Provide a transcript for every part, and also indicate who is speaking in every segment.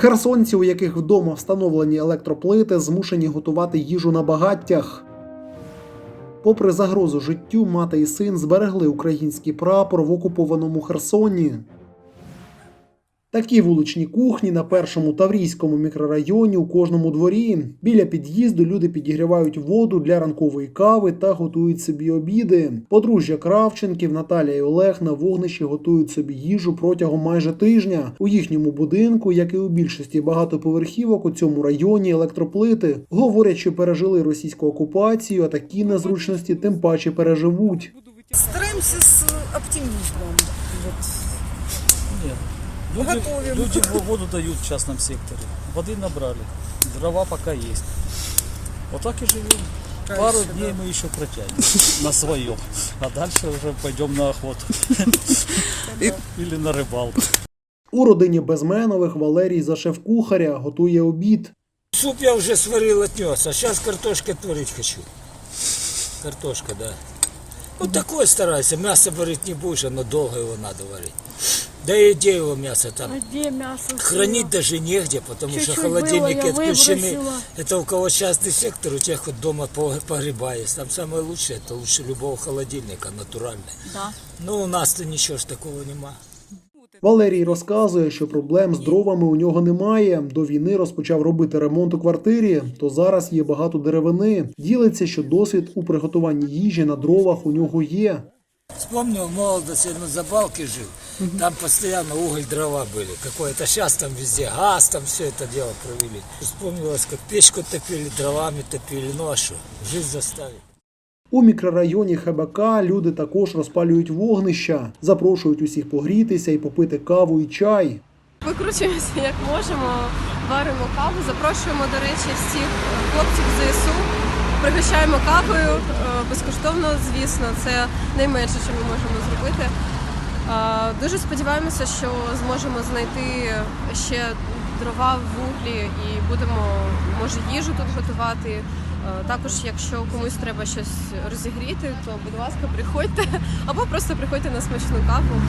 Speaker 1: Херсонці, у яких вдома встановлені електроплити, змушені готувати їжу на багаттях. Попри загрозу життю, мати і син зберегли український прапор в окупованому Херсоні. Такі вуличні кухні на першому таврійському мікрорайоні у кожному дворі. Біля під'їзду люди підігрівають воду для ранкової кави та готують собі обіди. Подружжя Кравченків Наталія і Олег на вогнищі готують собі їжу протягом майже тижня. У їхньому будинку, як і у більшості багатоповерхівок у цьому районі, електроплити говорять, що пережили російську окупацію, а такі незручності тим паче переживуть.
Speaker 2: Стараемся с оптимизмом. Вот.
Speaker 3: Нет. Люди,
Speaker 2: Готовим.
Speaker 3: люди в- воду дают в частном секторе. Воды набрали. Дрова пока есть. Вот так и живем. Пару
Speaker 2: Дальше,
Speaker 3: дней
Speaker 2: да.
Speaker 3: мы еще протянем на своем. А дальше уже пойдем на охоту. Или на рыбалку.
Speaker 1: У родині Безменових Валерій за шеф-кухаря готує обід.
Speaker 4: Суп я уже сварил, отнес, а сейчас картошки отварить хочу. Картошка, да. Ну такое старайся, мясо варить не будешь, оно долго его надо варить. Да и где его мясо там?
Speaker 5: Где мясо?
Speaker 4: Хранить даже негде, потому что
Speaker 5: Чуть-чуть
Speaker 4: холодильники
Speaker 5: было, я
Speaker 4: отключены.
Speaker 5: выбросила.
Speaker 4: Это у кого частный сектор, у тех вот дома по- погреба есть. Там самое лучшее, это лучше любого холодильника, натуральное.
Speaker 5: Да.
Speaker 4: Ну у нас-то ничего ж такого нема.
Speaker 1: Валерій розказує, що проблем з дровами у нього немає. До війни розпочав робити ремонт у квартирі, то зараз є багато деревини. Ділиться, що досвід у приготуванні їжі на дровах у нього є.
Speaker 4: Вспомнил в молодости, я на Там постоянно уголь, дрова были. Какое-то сейчас там везде газ, там все это дело провели. Вспомнилось, как печку топили, дровами топили. Ну а что, жизнь заставит.
Speaker 1: У мікрорайоні ХБК люди також розпалюють вогнища, запрошують усіх погрітися і попити каву і чай.
Speaker 6: Викручуємося як можемо, варимо каву, запрошуємо, до речі, всіх хлопців ЗСУ, пригощаємо кавою е, безкоштовно, звісно, це найменше, що ми можемо зробити. Дуже сподіваємося, що зможемо знайти ще дрова, вуглі і будемо, може, їжу тут готувати. Е, Також, якщо комусь треба щось розігріти, то будь ласка, приходьте або просто приходьте на смачну каву.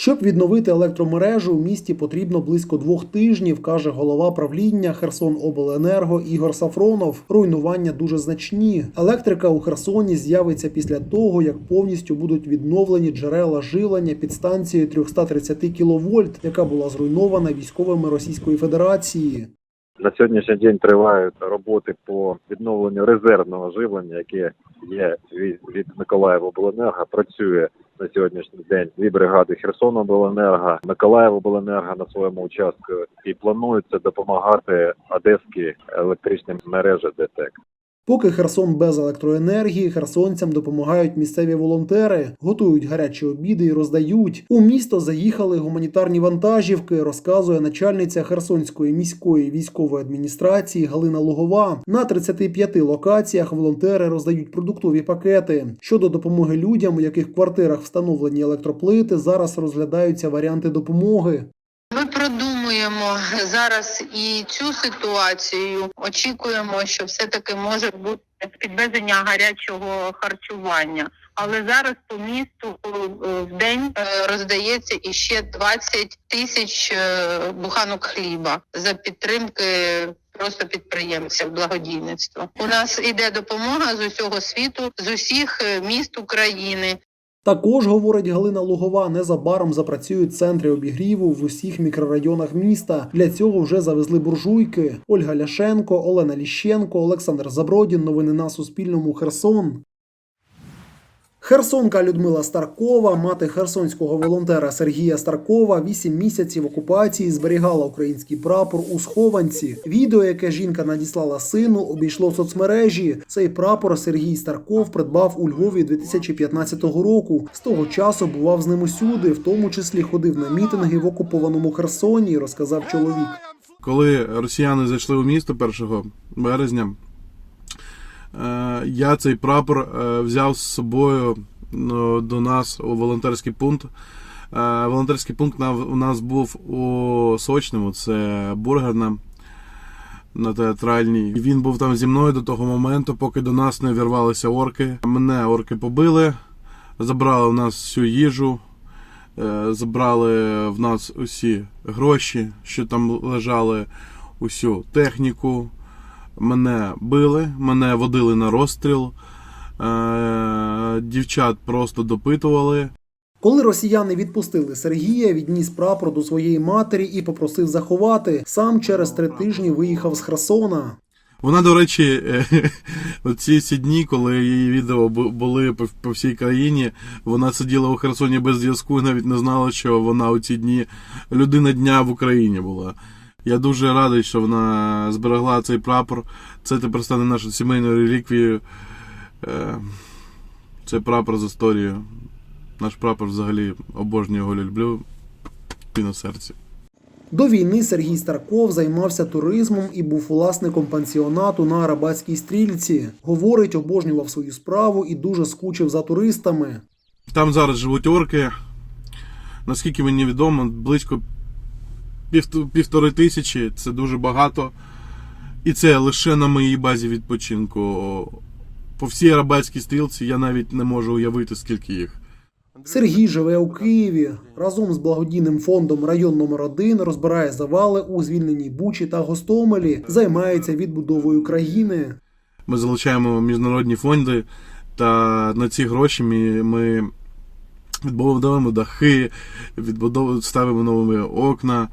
Speaker 1: Щоб відновити електромережу, у місті потрібно близько двох тижнів, каже голова правління Херсонобленерго Ігор Сафронов. Руйнування дуже значні. Електрика у Херсоні з'явиться після того, як повністю будуть відновлені джерела живлення під станцією 330 кВт, яка була зруйнована військовими Російської Федерації.
Speaker 7: На сьогоднішній день тривають роботи по відновленню резервного живлення, яке є від, від Миколаївобленерго. Працює на сьогоднішній день дві бригади Херсонобленерго, Миколаївобленерго на своєму участку і планується допомагати Одеській електричній мережі ДТЕК.
Speaker 1: Поки Херсон без електроенергії, херсонцям допомагають місцеві волонтери, готують гарячі обіди і роздають. У місто заїхали гуманітарні вантажівки, розказує начальниця Херсонської міської військової адміністрації Галина Лугова. На 35 локаціях волонтери роздають продуктові пакети. Щодо допомоги людям, у яких квартирах встановлені електроплити, зараз розглядаються варіанти допомоги.
Speaker 8: Ми продумуємо зараз і цю ситуацію. Очікуємо, що все-таки може бути підвезення гарячого харчування. Але зараз по місту е, в день е, роздається іще 20 тисяч е, буханок хліба за підтримки просто підприємців благодійництва. У нас іде допомога з усього світу, з усіх міст України.
Speaker 1: Також, говорить Галина Лугова, незабаром запрацюють центри обігріву в усіх мікрорайонах міста. Для цього вже завезли буржуйки. Ольга Ляшенко, Олена Ліщенко, Олександр Забродін. Новини на Суспільному. Херсон. Херсонка Людмила Старкова, мати херсонського волонтера Сергія Старкова, вісім місяців окупації зберігала український прапор у схованці. Відео, яке жінка надіслала сину, обійшло соцмережі. Цей прапор Сергій Старков придбав у Львові 2015 року. З того часу бував з ним усюди, в тому числі ходив на мітинги в окупованому Херсоні, розказав чоловік.
Speaker 9: Коли росіяни зайшли у місто 1 березня, я цей прапор е, взяв з собою ну, до нас у волонтерський пункт. Е, Волонтерський пункт у нас був у Сочному, це бургерна на театральній. Він був там зі мною до того моменту, поки до нас не вірвалися орки. Мене орки побили, забрали у нас всю їжу, е, забрали в нас усі гроші, що там лежали, усю техніку. Мене били, мене водили на розстріл. Е, Дівчат просто допитували.
Speaker 1: Коли росіяни відпустили Сергія, відніс прапор до своєї матері і попросив заховати. Сам через три тижні виїхав з Херсона.
Speaker 9: Вона, до речі, ці всі дні, коли її відео були по всій країні, вона сиділа у Херсоні без зв'язку і навіть не знала, що вона у ці дні людина дня в Україні була. Я дуже радий, що вона зберегла цей прапор. Це тепер стане нашою сімейною реліквією. Е, Це прапор з історією. Наш прапор взагалі обожнюю його люблю. І на серці.
Speaker 1: До війни Сергій Старков займався туризмом і був власником пансіонату на Арабатській стрільці. Говорить, обожнював свою справу і дуже скучив за туристами.
Speaker 9: Там зараз живуть орки. Наскільки мені відомо, близько півтори тисячі це дуже багато. І це лише на моїй базі відпочинку. По всій арабатській стрілці я навіть не можу уявити, скільки їх.
Speaker 1: Сергій живе у Києві. Разом з благодійним фондом район номер 1 розбирає завали у звільненій Бучі та Гостомелі, займається відбудовою країни.
Speaker 9: Ми залучаємо міжнародні фонди, та на ці гроші ми, відбудовуємо дахи, відбудовуємо, ставимо нові окна.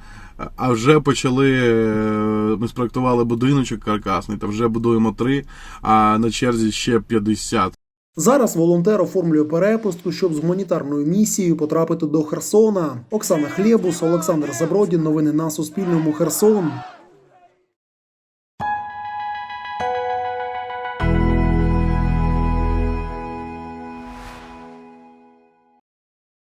Speaker 9: А вже почали. е, Ми спроектували будиночок каркасний, та вже будуємо три, а на черзі ще 50.
Speaker 1: Зараз волонтер оформлює перепустку, щоб з гуманітарною місією потрапити до Херсона. Оксана Хлєбус, Олександр Забродін. Новини на Суспільному. Херсон.